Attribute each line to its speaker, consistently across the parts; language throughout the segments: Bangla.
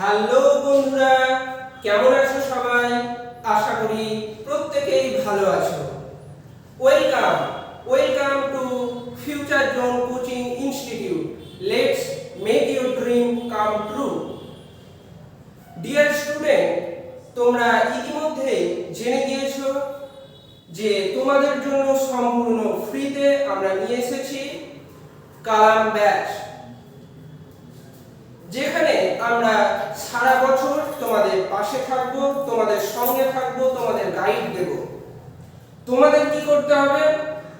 Speaker 1: হ্যালো বন্ধুরা কেমন আছো সবাই আশা করি প্রত্যেকেই ভালো আছো welcome welcome to Future Zone coaching institute let's make your dream come true dear student তোমরা ইতিমধ্যে জেনে গিয়েছো যে তোমাদের জন্য সম্পূর্ণ ফ্রিতে আমরা নিয়ে এসেছি কালাম ব্যাচ যেখানে আমরা সারা বছর তোমাদের পাশে থাকব তোমাদের সঙ্গে থাকব তোমাদের গাইড দেব তোমাদের কি করতে হবে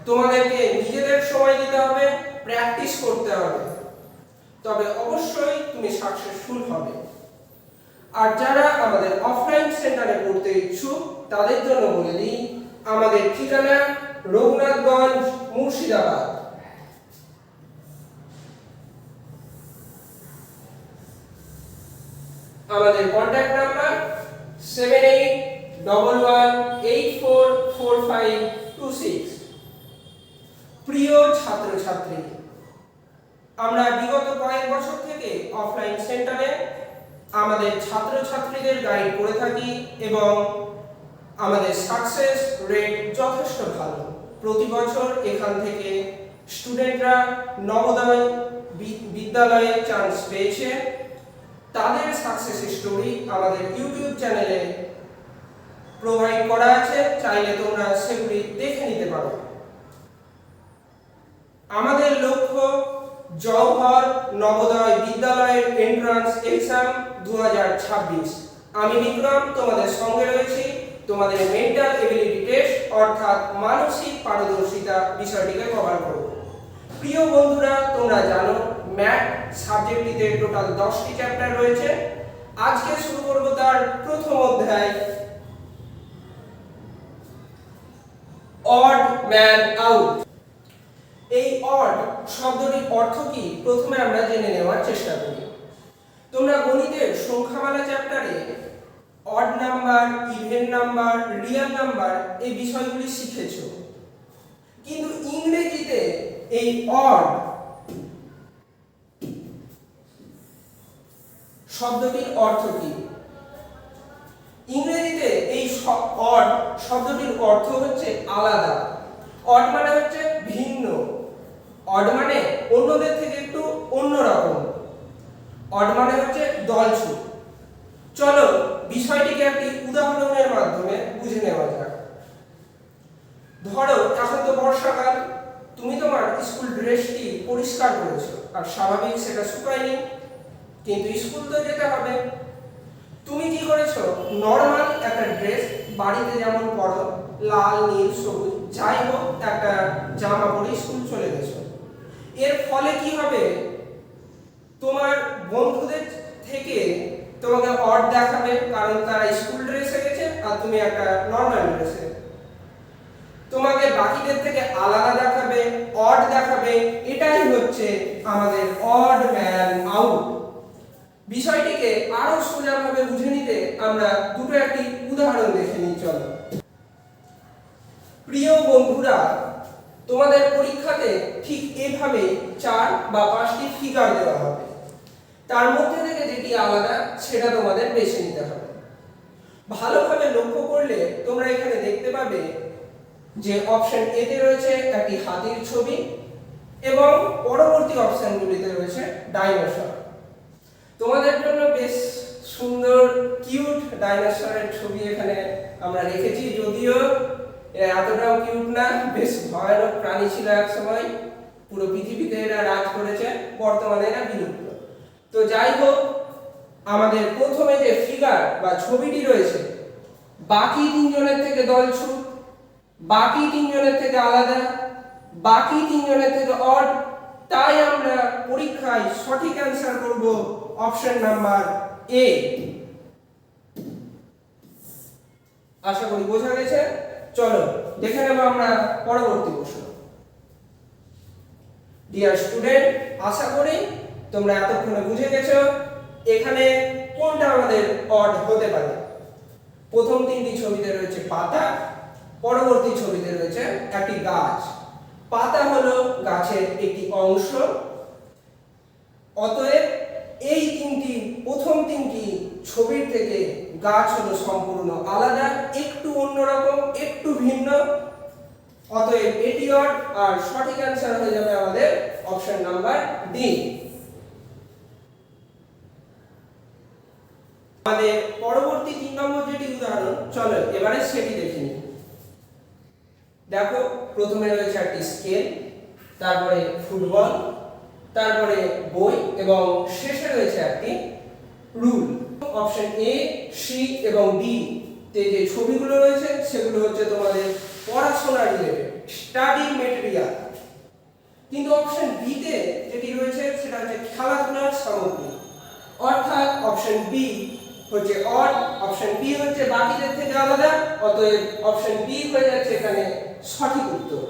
Speaker 1: তোমাদেরকে নিজেদের সময় দিতে হবে প্র্যাকটিস করতে হবে। তবে অবশ্যই তুমি সাকসেসফুল হবে। আর যারা আমাদের অফলাইন সেন্টারে পড়তে ইচ্ছুক, তাদের জন্য বলে দিই, আমাদের ঠিকানা রঘুনাথগঞ্জ, মুর্শিদাবাদ। আমাদের contact number seven eight double one eight four four five two six প্রিয় ছাত্রছাত্রী আমরা বিগত কয়েক বছর থেকে অফলাইন সেন্টারে আমাদের ছাত্রছাত্রীদের গাইড করে থাকি এবং আমাদের সাকসেস রেট যথেষ্ট ভালো। প্রতি বছর এখান থেকে স্টুডেন্টরা নবোদয় বিদ্যালয়ে চান্স পেয়েছে। তাদের সাকসেস স্টোরি আমাদের ইউটিউব চ্যানেলে প্রোভাইড করা আছে। চাইলে তোমরা সেগুলি দেখে নিতে পারো। আমাদের লক্ষ্য জওহর নবোদয় বিদ্যালয়ের এন্ট্রান্স এক্সাম দু হাজার ছাব্বিশ। আমি বিক্রম, তোমাদের সঙ্গে রয়েছি। তোমাদের মেন্টাল এবিলিটি টেস্ট অর্থাৎ মানসিক পারদর্শিতা বিষয়টিকে কভার করব। প্রিয় বন্ধুরা, তোমরা জানো ম্যাথ সাবজেক্টটিতে টোটাল দশটি চ্যাপ্টার রয়েছে। আজকে শুরু করব তার প্রথম অধ্যায়। অড ম্যান আউট অড শব্দটির অর্থ কি? প্রথমে আমরা জেনে নেওয়ার চেষ্টা করি। তোমরা গণিতের সংখ্যামালা চ্যাপ্টারে odd number even number real number এই বিষয়গুলি শিখেছো। কিন্তু ইংরেজিতে এই অড শব্দটির অর্থ কি? ইংরেজিতে এই অড শব্দটির অর্থ হচ্ছে আলাদা। অড মানে হচ্ছে ভিন্ন। অড মানে অন্যদের থেকে একটু অন্যরকম অড মানে হচ্ছে দলছুট। চলো বিষয়টিকে একটি উদাহরণের মাধ্যমে বুঝে নেওয়া যাক। ধরো, এখন তো বর্ষাকাল, তুমি তোমার স্কুল ড্রেসটি পরিষ্কার করেছ, আর স্বাভাবিক সেটা শুকায়নি, কিন্তু স্কুল তো যেতে হবে। তুমি কি করেছ? নর্মাল একটা ড্রেস, বাড়িতে যেমন পরো, লাল, নীল, সবুজ, যাই হোক, একটা জামা পরে স্কুল চলে গেছো। এর ফলে কি হবে? তোমার বন্ধুদের থেকে তোমাকে অড দেখাবে, কারণ তারা স্কুল ড্রেসে গেছে আর তুমি একটা নর্মাল ড্রেসে তোমাকে বাকিদের থেকে আলাদা দেখাবে, অড দেখাবে, এটাই হচ্ছে আমাদের অড ম্যান আউট বিষয়টিকে আরও সোজাভাবে বুঝে নিতে আমরা দুটো একটি উদাহরণ দেখে নিই, চলো। প্রিয় বন্ধুরা তোমাদের পরীক্ষাতে ঠিক এভাবে চার বা পাঁচটি ফিগার দেওয়া হবে। তার মধ্যে থেকে যেটি আলাদা, সেটা তোমাদের বেছে নিতে হবে। ভালোভাবে লক্ষ্য করলে তোমরা এখানে দেখতে পাবে যে অপশন এতে রয়েছে একটি হাতির ছবি এবং পরবর্তী অপশনগুলিতে রয়েছে ডাইনোসর তোমাদের জন্য বেশ সুন্দর কিউট ডাইনোসরের ছবি এখানে আমরা রেখেছি, যদিও এতটাও কিউট না, বেশ ভয়ানক প্রাণী ছিল এক সময়। পুরো পৃথিবীতে এরা রাজ করেছে, বর্তমানে এরা বিলুপ্ত। তো যাই হোক, আমাদের প্রথমে যে ফিগার বা ছবিটি রয়েছে, বাকি তিনজনের থেকে দল ছুট বাকি তিনজনের থেকে আলাদা, বাকি তিনজনের থেকে অড তাই আমরা পরীক্ষায় সঠিক অ্যান্সার করব অপশন নাম্বার এ আশা করি বোঝা গেছে? চলো, দেখে নেব আমরা পরবর্তী প্রশ্ন। ডিয়ার স্টুডেন্ট আশা করি তোমরা এতক্ষণে বুঝে গেছো এখানে কোনটা আমাদের অড হতে পারে। প্রথম তিনটি ছবিতে রয়েছে পাতা, পরবর্তী ছবিতে রয়েছে একটি গাছ। পাতা হলো গাছের একটি অংশ। অতএব এই তিনটি, প্রথম তিনটি ছবির থেকে গাছ হলো সম্পূর্ণ আলাদা, একটু অন্যরকম, একটু ভিন্ন। অতএব এটি আর সঠিক অ্যান্সার হয়ে যাবে আমাদের অপশন নাম্বার ডি আমাদের পরবর্তী তিন নম্বর যেটি উদাহরণ, চলো এবারে সেটি দেখে দেখো, প্রথমে রয়েছে একটি স্কেল তারপরে ফুটবল, তারপরে বই, এবং শেষে রয়েছে একটি রুল অপশন এ সি এবং বি তে যে ছবিগুলো রয়েছে, সেগুলো হচ্ছে তোমাদের পড়াশোনা রিলেটেড স্টাডি মেটেরিয়াল কিন্তু অপশন বি তে যেটি রয়েছে, সেটা হচ্ছে খেলাধুলার সামগ্রী। অর্থাৎ অপশন বি হচ্ছে অড অপশন বি হচ্ছে বাকিদের থেকে আলাদা, অতএব অপশন বি হয়ে যাচ্ছে এখানে সঠিক উত্তর।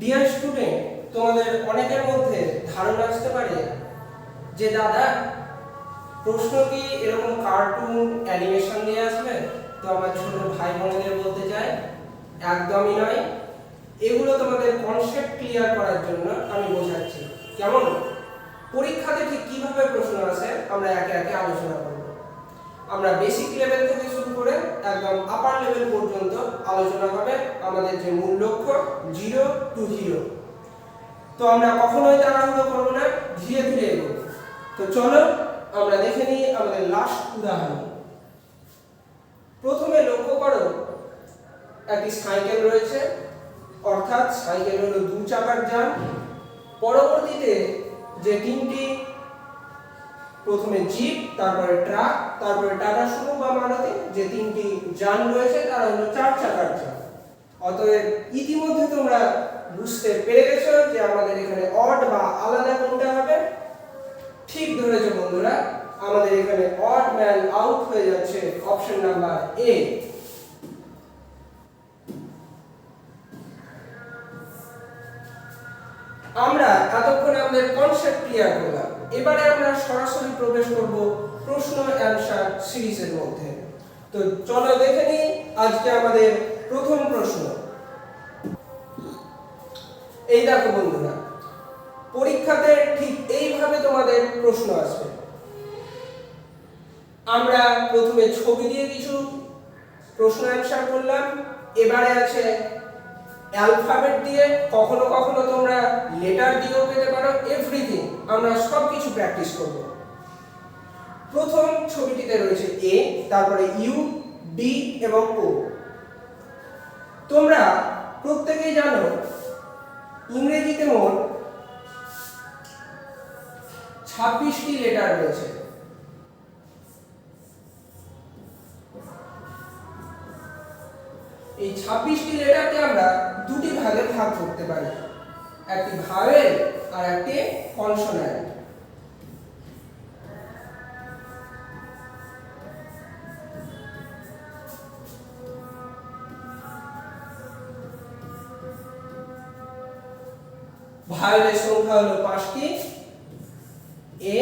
Speaker 1: ডিয়ার স্টুডেন্ট তোমাদের অনেকের মধ্যে ধারণা আসতে পারে যে, দাদা প্রশ্ন কি, এরকম কার্টুন অ্যানিমেশন নিয়ে আসবে? তো আমার ছোট ভাই বোনেদের বলতে চাই একদমই নয়। এগুলো তোমাদের কনসেপ্ট ক্লিয়ার করার জন্য আমি বোঝাচ্ছি। কেমন? পরীক্ষাতে ঠিক কীভাবে প্রশ্ন আসে, আমরা একে একে আলোচনা করব। আমরা বেসিক লেভেল থেকে শুরু করে একদম আপার লেভেল পর্যন্ত আলোচনা হবে আমাদের যে মূল লক্ষ্য জিরো টু জিরো তো আমরা কখনোই তাড়াহুড়ো করব না, ধীরে ধীরে এগোবো। তো চলো আমরা দেখে নিই আমাদের লাস্ট উদাহরণ। প্রথমে লক্ষ্য করো, একটি সাইকেল রয়েছে, অর্থাৎ সাইকেল হলো দু চাকার যান। পরবর্তীতে যে তিনটি, প্রথমে জিপ, তারপরে ট্রাক, তারপরে টাটা সুমো বা মারুতি, যে তিনটি যান রয়েছে, তারা হলো চার চাকার যান। অতএব ইতিমধ্যে তোমরা বুঝতে পেরে গেছো যে আমাদের এখানে অড বা আলাদা কোনটা হবে। ঠিক ধরেছো বন্ধুরা, আমাদের এখানে অড ম্যান আউট হয়ে যাচ্ছে অপশন নাম্বার এ আমরা এতক্ষণ আমাদের কনসেপ্ট ক্লিয়ার করলাম। এবারে আমরা সরাসরি প্রবেশ করব প্রশ্ন অ্যানসার সিরিজের মধ্যে। তো চলো দেখে নিই আজকে আমাদের প্রথম প্রশ্ন। প্রশ্ন আসবে। আমরা প্রথমে ছবি দিয়ে কিছু প্রশ্ন অ্যানসার করলাম। এবারে আছে অ্যালফাবেট দিয়ে কখনো কখনো তোমরা লেটার দিয়েও পেতে পারো এভরিথিং আমরা সব কিছু প্র্যাকটিস করব। প্রথম ছবিটিতে রয়েছে এ তারপরে ইউ ডি এবং ও তোমরা প্রত্যেকেই জানো, ইংরেজিতে মোট ছাব্বিশটি লেটার রয়েছে। এই ছাব্বিশটি লেটারকে আমরা দুটি ভাগে ভাগ করতে পারি। একটি ভাওয়েল আর একটি কনসোন্যান্ট ভায়োলের সংখ্যা হলো পাঁচটি এ,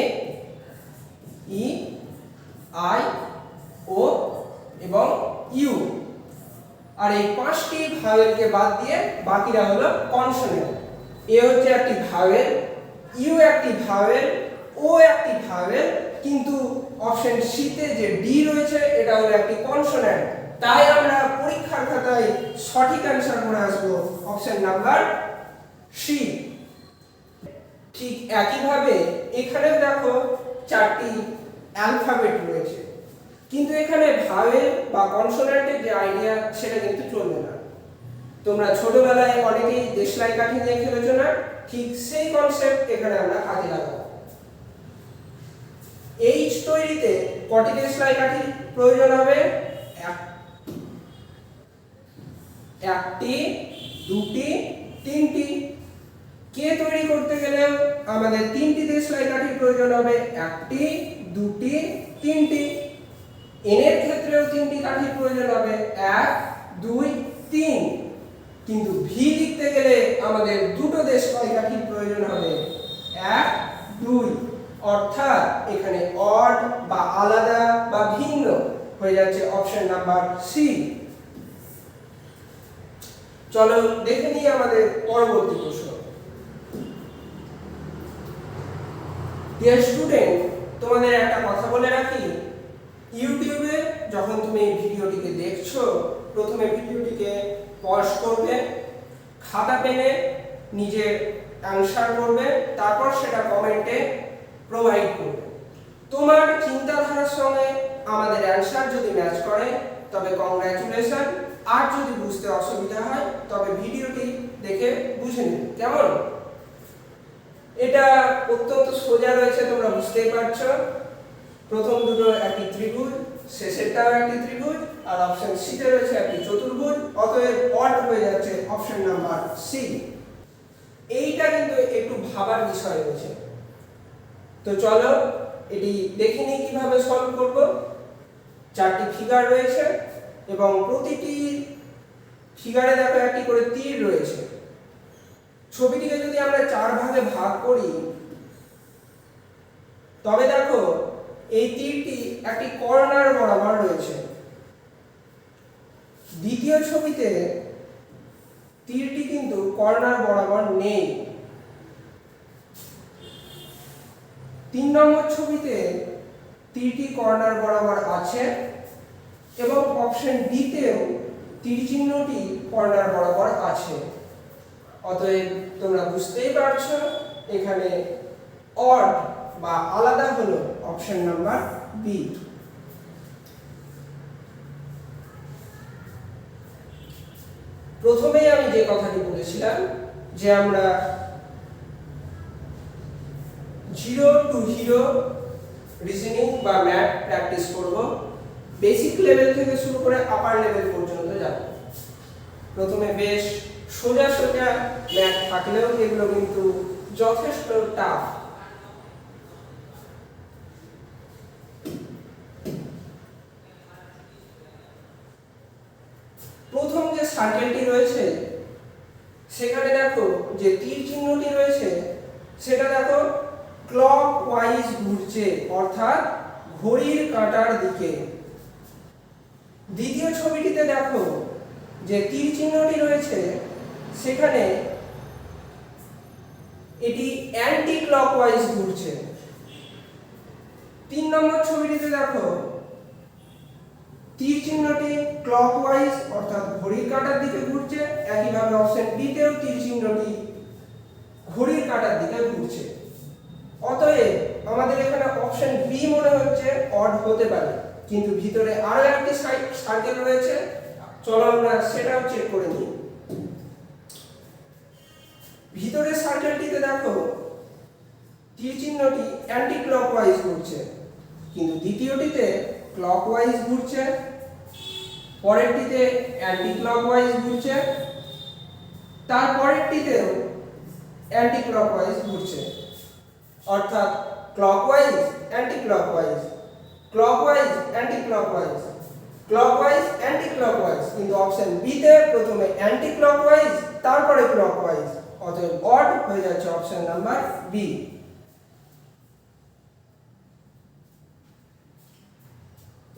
Speaker 1: ই, আই, ও এবং ইউ। আর এই পাঁচটি ভাওয়েলকে বাদ দিয়ে বাকিরা হলো কনসোনেন্ট এ হচ্ছে একটি ভাওয়েল ইউ একটি ভাওয়েল ও একটি ভাওয়েল কিন্তু অপশন সিতে যে ডি রয়েছে, এটা হলো একটি কনসোনেন্ট তাই আমরা পরীক্ষার খাতায় সঠিক অ্যান্সার করে আসব। অপশন নাম্বার সি ঠিক একইভাবে এখানেও দেখো চারটি অ্যালফাবেট রয়েছে। কিন্তু এখানে ভাওয়েল বা কনসোনেন্টের যে আইডিয়া সেটা কিন্তু চলবে না। তোমরা ছোটবেলায় অনেকেই দেশলাই কাঠি নিয়ে খেলেছো না? ঠিক সেই কনসেপ্ট এখানে আমরা কাজে লাগাবো। এইচ তৈরিতে কটি দেশলাই কাঠি প্রয়োজন হবে? এক- একটি, দুটি, তিনটি কে তৈরি করতে গেলেও আমাদের তিনটি দেশলাই কাঠির প্রয়োজন হবে, একটি, দুটি, তিনটি। এনের ক্ষেত্রেও তিনটি কাঠির প্রয়োজন হবে, এক, দুই, তিন। কিন্তু ভি লিখতে গেলে আমাদের দুটো দেশলাই কাঠির প্রয়োজন হবে, এক, দুই। অর্থাৎ এখানে অড বা আলাদা বা ভিন্ন হয়ে যাচ্ছে অপশন নাম্বার সি চলো দেখে নিই আমাদের পরবর্তী প্রশ্ন। ডিয়ার স্টুডেন্ট তোমাদের একটা কথা বলে রাখি। ইউটিউবে যখন তুমি এই ভিডিওটিকে দেখছ, প্রথমে ভিডিওটিকে পজ করবে, খাতা পেনে নিজের অ্যান্সার করবে, তারপর সেটা কমেন্টে প্রোভাইড করবে। তোমার চিন্তাধারার সঙ্গে আমাদের অ্যান্সার যদি ম্যাচ করে, তবে কংগ্রাচুলেশন আর যদি বুঝতে অসুবিধা হয়, তবে ভিডিওটি দেখে বুঝে নিন। কেমন? এটা অত্যন্ত সোজা রয়েছে, তোমরা বুঝতেই পারছ। প্রথম দুটো একটি ত্রিভুজ শেষেরটাও একটি ত্রিভুজ আর অপশন সিতে রয়েছে একটি চতুর্ভুজ অতএব অড হয়ে যাচ্ছে অপশন নাম্বার সি এইটা কিন্তু একটু ভাবার বিষয় রয়েছে। তো চলো, এটি দেখে নিই কীভাবে সলভ করব। চারটি ফিগার রয়েছে, এবং প্রতিটি ফিগারে দেখো একটি করে তীর রয়েছে। ছবিটিকে যদি আমরা চার ভাগে ভাগ করি, তবে দেখো, এই তীরটি একটি কর্নার বরাবর রয়েছে। দ্বিতীয় ছবিতে তীরটি কিন্তু কর্নার বরাবর নেই। তিন নম্বর ছবিতে তীরটি কর্নার বরাবর আছে এবং অপশন ডিতেও তীর চিহ্নটি কর্নার বরাবর আছে। অতএব তোমরা বুঝতেই পারছ, এখানে অড বা আলাদা হলো অপশন নাম্বার বি প্রথমেই আমি যে কথাটি বলেছিলাম যে আমরা জিরো টু হিরো রিজনিং বা ম্যাথ প্র্যাকটিস করব বেসিক লেভেল থেকে শুরু করে আপার লেভেল পর্যন্ত যাব। প্রথমে বেশ সোজা সোজা ম্যাথ থাকলেও এগুলো কিন্তু যথেষ্ট টাফ প্রথম যে সার্কেলটি রয়েছে, সেখানে দেখো যে তীর চিহ্নটি রয়েছে, সেটা দেখো ক্লক ওয়াইজ ঘুরছে, অর্থাৎ ঘড়ির কাঁটার দিকে। দ্বিতীয় ছবিটিতে দেখো যে তীর চিহ্নটি রয়েছে সেখানে এটি অ্যান্টি ক্লকওয়াইজ ঘুরছে। তিন নম্বর ছবিটিতে দেখো তীর চিহ্নটি ক্লকওয়াইজ অর্থাৎ ঘড়ির কাঁটার দিকে ঘুরছে, একইভাবে অপশন বিতেও তীর চিহ্নটি ঘড়ির কাঁটার দিকে ঘুরছে। অতএব আমাদের এখানে অপশন বি মনে হচ্ছে অড হতে পারে, কিন্তু ভিতরে আরও একটি সার্কেল রয়েছে। চলো আমরা সেটাও চেক করে নিই। ভিতরের সার্কেলটিতে দেখো তীর চিহ্নটি অ্যান্টি ক্লকওয়াইজ ঘুরছে। কিন্তু দ্বিতীয়টিতে ক্লকওয়াইজ ঘুরছে, পরেরটিতে অ্যান্টি ক্লকওয়াইজ ঘুরছে, তারপরেরটিতেও অ্যান্টি ক্লকওয়াইজ ঘুরছে। অর্থাৎ clockwise anti clockwise clockwise anti clockwise clockwise anti clockwise কিন্তু অপশন বি তে প্রথমে অ্যান্টি ক্লকওয়াইজ তারপরে ক্লকওয়াইজ অতএব অড হয়ে যাচ্ছে অপশন নাম্বার বি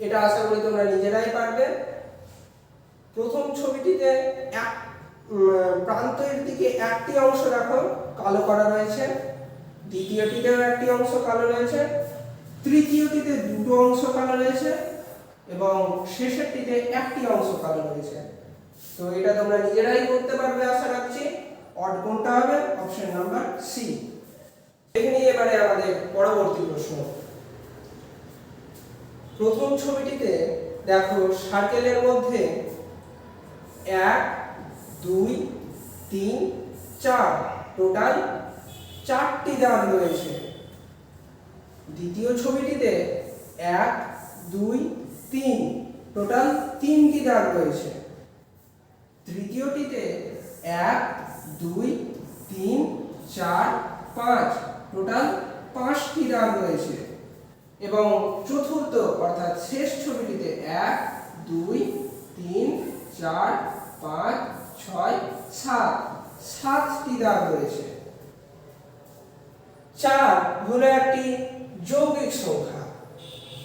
Speaker 1: এটা আশা করি তোমরা নিজেরাই পারবে। প্রথম ছবিটিতে এক প্রান্তের দিকে একটি অংশ দেখো, কালো করা রয়েছে। দ্বিতীয়টিতেও একটি অংশ কালো রয়েছে। তৃতীয়টিতে দুটো অংশ কালো রয়েছে এবং শেষেরটিতে একটি অংশ কালো রয়েছে। তো এটা তোমরা নিজেরাই করতে পারবে আশা রাখছি। অড কোনটা হবে? অপশন নাম্বার সি দেখে এবারে আমাদের পরবর্তী প্রশ্ন। প্রথম ছবিটিতে দেখো সার্কেলের মধ্যে এক, দুই, তিন, চার, টোটাল চারটি দাগ রয়েছে। দ্বিতীয় ছবিটিতে এক, দুই, তিন, টোটাল তিনটি দাগ রয়েছে। তৃতীয়টিতে এক দুই, তিন, চার, পাঁচ। টোটাল পাঁচটি দাগ রয়েছে। এবং চতুর্থ, অর্থাৎ শেষ ছবিটিতে এক, দুই, তিন, চার, পাঁচ, ছয়, সাত। সাতটি দাগ রয়েছে। চার হলো একটি যৌগিক সংখ্যা।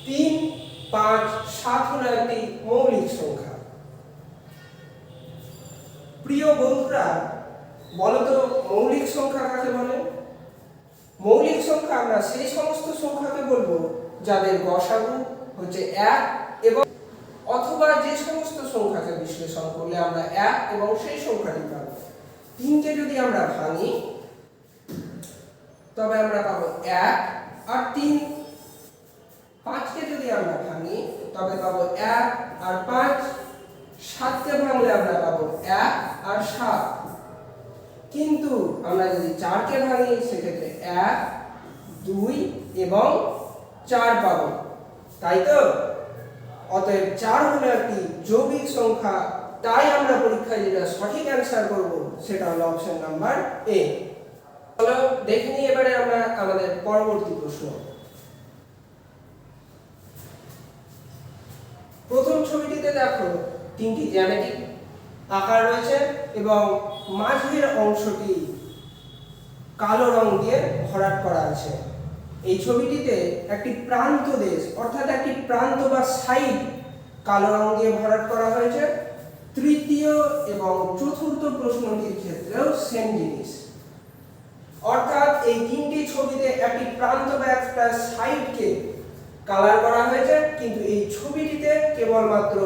Speaker 1: তিন, পাঁচ, সাত হলো একটি মৌলিক সংখ্যা। প্রিয় বন্ধুরা বলতো মৌলিক সংখ্যা কাকে বলে? মৌলিক সংখ্যা আমরা সেই সমস্ত সংখ্যাকে বলব যাদের গসাগু হচ্ছে এক এবং অথবা যে সমস্ত সংখ্যাকে বিশ্লেষণ করলে আমরা এক এবং সেই সংখ্যাটি পাবো। তিনকে যদি আমরা ভাঙি, তবে আমরা পাবো এক আর তিন। পাঁচকে যদি আমরা ভাঙি, তবে পাবো এক আর পাঁচ। সাতকে ভাঙলে আমরা পাবো এক আর সাত। কিন্তু আমরা যদি চারকে ভাঙি, সেক্ষেত্রে এক, দুই এবং চার পাবো। তাই তো? অতএব চার হলো একটি যৌগিক সংখ্যা। তাই আমরা পরীক্ষায় যেটা সঠিক অ্যান্সার করব, সেটা হলো অপশন নাম্বার এ চলো, দেখে নিই এবারে আমরা আমাদের পরবর্তী প্রশ্ন। প্রথম ছবিটিতে দেখো তিনটি জ্যামিতিক আকার রয়েছে এবং মাঝের অংশটি কালো রং দিয়ে ভরাট করা আছে। এই ছবিটিতে একটি প্রান্ত দেশ, অর্থাৎ একটি প্রান্ত বা সাইড কালো রং দিয়ে ভরাট করা হয়েছে। তৃতীয় এবং চতুর্থ প্রশ্নটির ক্ষেত্রেও সেম জিনিস। অর্থাৎ এই তিনটি ছবিতে একটি প্রান্ত বা একটা সাইডকে কালার করা হয়েছে, কিন্তু এই ছবিটিতে কেবলমাত্র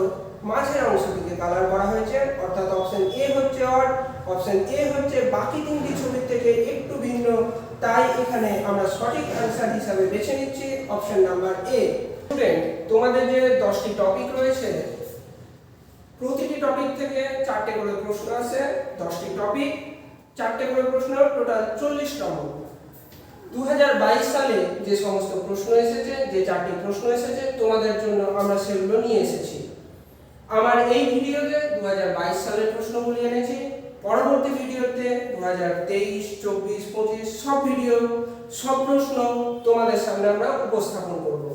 Speaker 1: মাঝের অংশটিকে কালার করা হয়েছে, অর্থাৎ অপশন এ হচ্ছে অড অপশন এ হচ্ছে বাকি তিনটি ছবির থেকে একটু ভিন্ন। তাই এখানে আমরা সঠিক অ্যান্সার হিসাবে বেছে নিচ্ছি অপশন নাম্বার এ স্টুডেন্ট তোমাদের যে দশটি টপিক রয়েছে, প্রতিটি টপিক থেকে চারটে করে প্রশ্ন আছে দশটি টপিক চারটে করে প্রশ্ন টোটাল চল্লিশ নম্বর। দু সালে যে সমস্ত প্রশ্ন এসেছে, যে চারটি প্রশ্ন এসেছে, তোমাদের জন্য আমরা সেগুলো নিয়ে এসেছি। আমার এই ভিডিওতে দু হাজার বাইশ সালের প্রশ্নগুলি এনেছি। পরবর্তী ভিডিওতে দু হাজার তেইশ, চব্বিশ, পঁচিশ, সব ভিডিও, সব প্রশ্ন তোমাদের সামনে আমরা উপস্থাপন করব।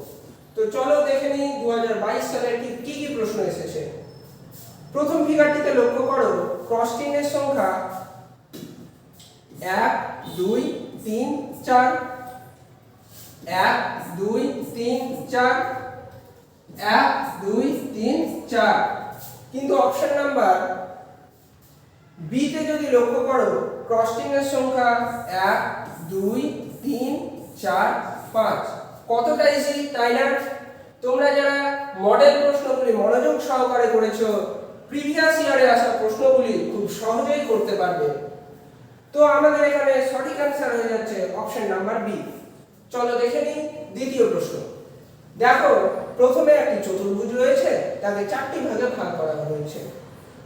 Speaker 1: তো চলো দেখে নিই দু হাজার বাইশ সালের ঠিক কি কি প্রশ্ন এসেছে। প্রথম ফিগারটিতে লক্ষ্য করো ক্রস চিহ্নের সংখ্যা এক, দুই, তিন, চার। এক, দুই, তিন, চার। এক, দুই, তিন চার। কিন্তু অপশন নাম্বার বিতে যদি লক্ষ্য করো ক্রস চিহ্নের সংখ্যা এক, দুই, তিন, চার, পাঁচ। কতটা ইজি তাই না? তোমরা যারা মডেল প্রশ্নগুলি মনোযোগ সহকারে করেছ প্রিভিয়াস ইয়ারে আসা প্রশ্নগুলি খুব সহজেই করতে পারবে। তো আমাদের এখানে সঠিক অ্যান্সার হয়ে যাচ্ছে অপশন নাম্বার বি চলো দেখে নিই দ্বিতীয় প্রশ্ন। দেখো, প্রথমে একটি চতুর্ভুজ রয়েছে, তাকে চারটি ভাগে ভাগ করা হয়েছে।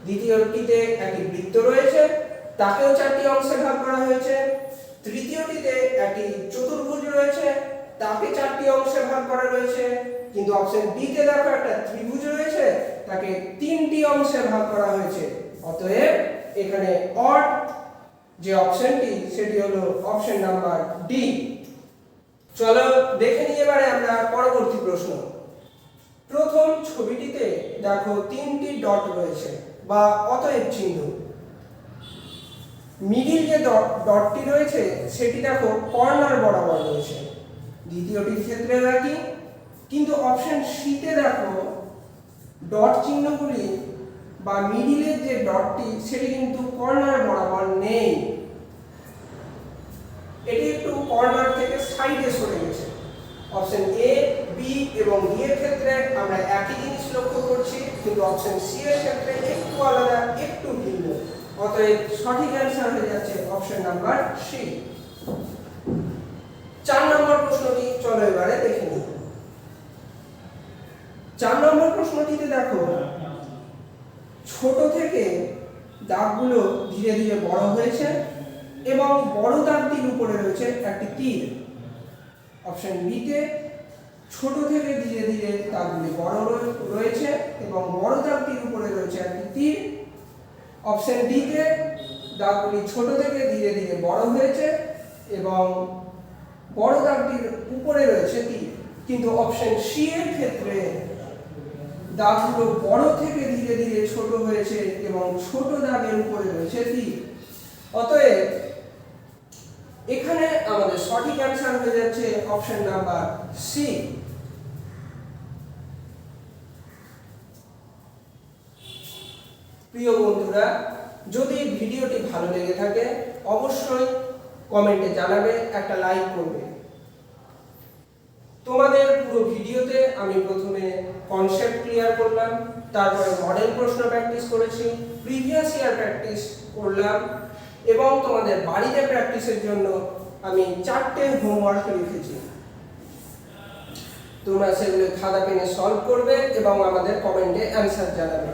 Speaker 1: দ্বিতীয়টিতে একটি বৃত্ত রয়েছে, তাকেও চারটি অংশে ভাগ করা হয়েছে। তৃতীয়টিতে একটি চতুর্ভুজ রয়েছে, তাকে চারটি অংশে ভাগ করা রয়েছে। কিন্তু অপশন বি তে দেখো, একটা ত্রিভুজ রয়েছে, তাকে তিনটি অংশে ভাগ করা হয়েছে। অতএব, এখানে অড যে অপশনটি সেটি হলো অপশন নাম্বার ডি চলো দেখে নিই এবারে আমরা পরবর্তী প্রশ্ন। প্রথম ছবিটিতে দেখো তিনটি ডট রয়েছে, বা অতএব চিহ্ন। মিডিল যে ডট- ডটটি রয়েছে, সেটি দেখো কর্নার বরাবর রয়েছে। দ্বিতীয়টির ক্ষেত্রে একই কিন্তু অপশন সিতে দেখো ডট চিহ্নগুলি বা মিডিলের যে ডটটি, সেটি কিন্তু কর্নার বরাবর নেই এটি একটু কর্নার থেকে সাইডে সরে গেছে অপশন এ বি এবং ডি এর ক্ষেত্রে আমরা একই জিনিস লক্ষ্য করছি, কিন্তু অপশন সি এর ক্ষেত্রে একটু আলাদা, একটু ভিন্ন। অতএব সঠিক অ্যান্সার হয়ে যাচ্ছে অপশন নাম্বার সি চার নম্বর প্রশ্নটি, চলো এবারে দেখে নিই। চার নম্বর প্রশ্নটিতে দেখো, ছোট থেকে দাগগুলো ধীরে ধীরে বড় হয়েছে এবং বড় দাগটির উপরে রয়েছে একটি তীর। অপশন বিতে ছোট থেকে ধীরে ধীরে দাগগুলি বড় রয়ে- রয়েছে এবং বড় দাগটির উপরে রয়েছে একটি তীর। অপশন ডিতে দাগগুলি ছোট থেকে ধীরে ধীরে বড় হয়েছে এবং বড় দাগটির উপরে রয়েছে তীর। কিন্তু অপশন সি এর ক্ষেত্রে দাগগুলো বড় থেকে ধীরে ধীরে ছোট হয়েছে এবং ছোট দাগের উপরে রয়েছে তীর। অতএব এখানে আমাদের সঠিক অ্যান্সার হয়ে যাচ্ছে অপশন নাম্বার সি প্রিয় বন্ধুরা, যদি ভিডিওটি ভালো লেগে থাকে, অবশ্যই কমেন্টে জানাবে, একটা লাইক করবে। তোমাদের পুরো ভিডিওতে আমি প্রথমে কনসেপ্ট ক্লিয়ার করলাম, তারপরে মডেল প্রশ্ন প্র্যাকটিস করেছি প্রিভিয়াস ইয়ার প্র্যাকটিস করলাম এবং তোমাদের বাড়িতে প্র্যাকটিসের জন্য আমি চারটে হোমওয়ার্ক লিখেছি। তোমরা সেগুলো খাতা পেনে সলভ করবে এবং আমাদের কমেন্টে অ্যান্সার জানাবে।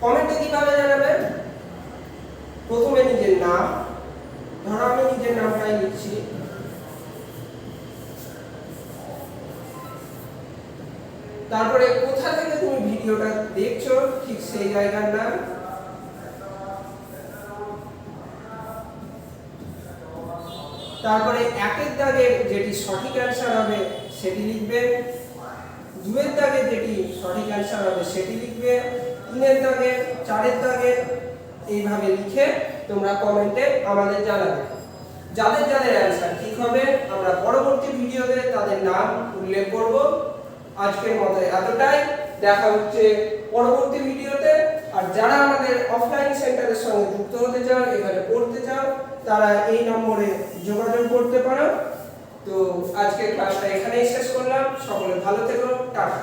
Speaker 1: কমেন্টে কীভাবে জানাবে? প্রথমে নিজের নাম, ধরো আমি নিজের নামটাই লিখছি। তারপরে কোথা থেকে তুমি ভিডিওটা দেখছ? ঠিক সেই জায়গার নাম। তারপরে একের দাগের যেটি সঠিক অ্যান্সার হবে, সেটি লিখবে। দুয়ের দাগের যেটি সঠিক অ্যান্সার হবে, সেটি লিখবে। তিনের দাগের চারের দাগের এইভাবে লিখে তোমরা কমেন্টে আমাদের জানাবে। যাদের যাদের অ্যান্সার ঠিক হবে, আমরা পরবর্তী ভিডিওতে তাদের নাম উল্লেখ করব। আজকের মতো এতটাই। দেখা হচ্ছে পরবর্তী ভিডিওতে আর যারা আমাদের অফলাইন সেন্টারের সঙ্গে যুক্ত হতে চাও, এখানে পড়তে চাও তারা এই নম্বরে যোগাযোগ করতে পারো। তো আজকের ক্লাসটা এখানেই শেষ করলাম। সকলে ভালো থেকো। টাটা।